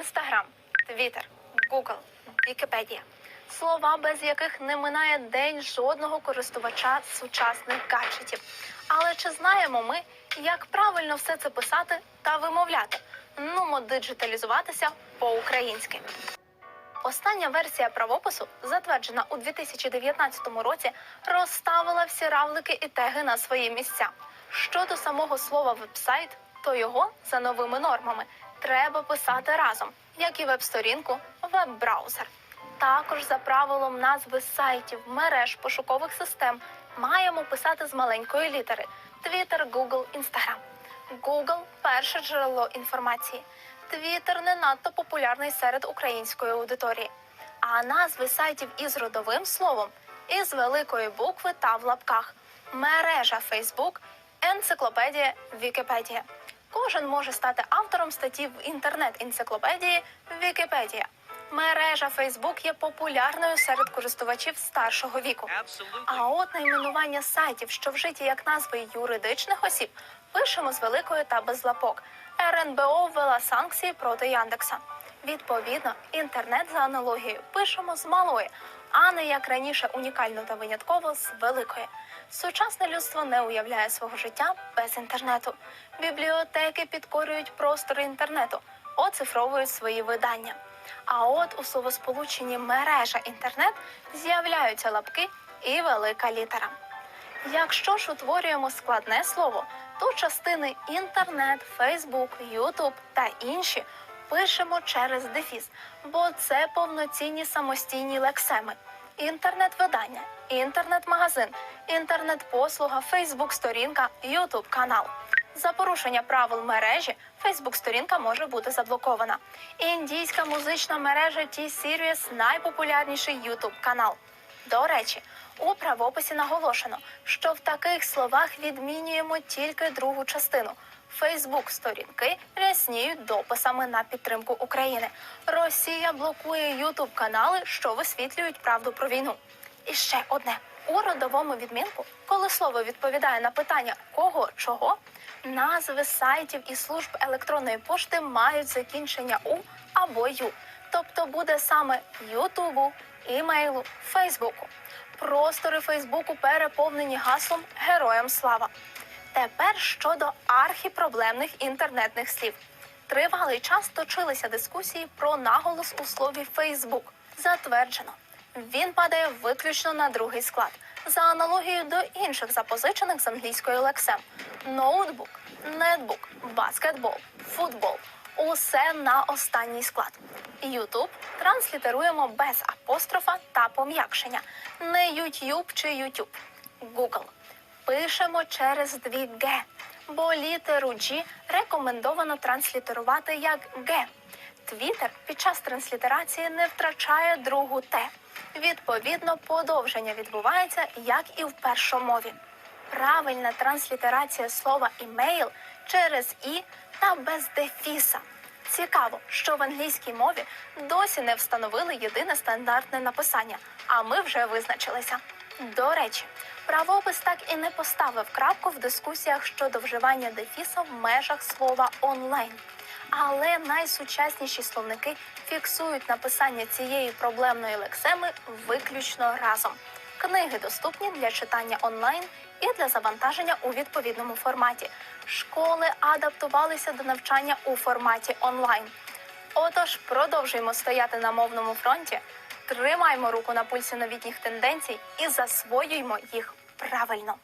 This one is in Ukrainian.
Інстаграм, Твіттер, Гугл, Вікіпедія. Слова, без яких не минає день жодного користувача сучасних гаджетів. Але чи знаємо ми, як правильно все це писати та вимовляти? Нумо диджиталізуватися по-українськи. Остання версія правопису, затверджена у 2019 році, розставила всі равлики і теги на свої місця. Щодо самого слова вебсайт, то його за новими нормами треба писати разом, як і веб-сторінку, веб-браузер. Також за правилом назви сайтів, мереж пошукових систем маємо писати з маленької літери: Twitter, Google, Instagram. Google – перше джерело інформації. Твіттер не надто популярний серед української аудиторії. А назви сайтів із родовим словом із великої букви та в лапках. Мережа Facebook, енциклопедія, Вікіпедія. Кожен може стати автором статті в інтернет-енциклопедії Вікіпедія. Мережа Facebook є популярною серед користувачів старшого віку. А от найменування сайтів, що вжиті як назви юридичних осіб, пишемо з великої та без лапок. РНБО ввела санкції проти Яндекса. Відповідно, інтернет за аналогією пишемо з малої, а не як раніше унікально та винятково з великої. Сучасне людство не уявляє свого життя без інтернету. Бібліотеки підкорюють простори інтернету, оцифровують свої видання. А от у словосполученні мережа інтернет з'являються лапки і велика літера. Якщо ж утворюємо складне слово, то частини інтернет, Фейсбук, Ютуб та інші пишемо через дефіс, бо це повноцінні самостійні лексеми. Інтернет-видання, інтернет-магазин, інтернет-послуга, Фейсбук-сторінка, Ютуб канал. За порушення правил мережі Фейсбук-сторінка може бути заблокована. Індійська музична мережа T-Series – найпопулярніший Ютуб канал. До речі, у правописі наголошено, що в таких словах відмінюємо тільки другу частину. Фейсбук сторінки рясніють дописами на підтримку України. Росія блокує Ютуб канали, що висвітлюють правду про війну. І ще одне у родовому відмінку, коли слово відповідає на питання кого чого, назви сайтів і служб електронної пошти мають закінчення у або ю, тобто буде саме Ютубу, імейлу, Фейсбуку. Простори Фейсбуку переповнені гаслом Героям слава. Тепер щодо архіпроблемних інтернетних слів. Тривалий час точилися дискусії про наголос у слові Фейсбук. Затверджено. Він падає виключно на другий склад за аналогією до інших запозичених з англійської лексем: ноутбук, нетбук, баскетбол, футбол. Усе на останній склад. Ютуб транслітеруємо без апострофа та пом'якшення. Не YouTube чи YouTube. Google. Пишемо через дві Г, бо літеру G рекомендовано транслітерувати як Г. Твіттер під час транслітерації не втрачає другу Т. Відповідно, подовження відбувається як і в першомові. Правильна транслітерація слова імейл через і та без дефіса. Цікаво, що в англійській мові досі не встановили єдине стандартне написання, а ми вже визначилися. До речі, правопис так і не поставив крапку в дискусіях щодо вживання дефіса в межах слова онлайн. Але найсучасніші словники фіксують написання цієї проблемної лексеми виключно разом. Книги доступні для читання онлайн і для завантаження у відповідному форматі. Школи адаптувалися до навчання у форматі онлайн. Отож, продовжуємо стояти на мовному фронті, тримаємо руку на пульсі новітніх тенденцій і засвоюємо їх правильно.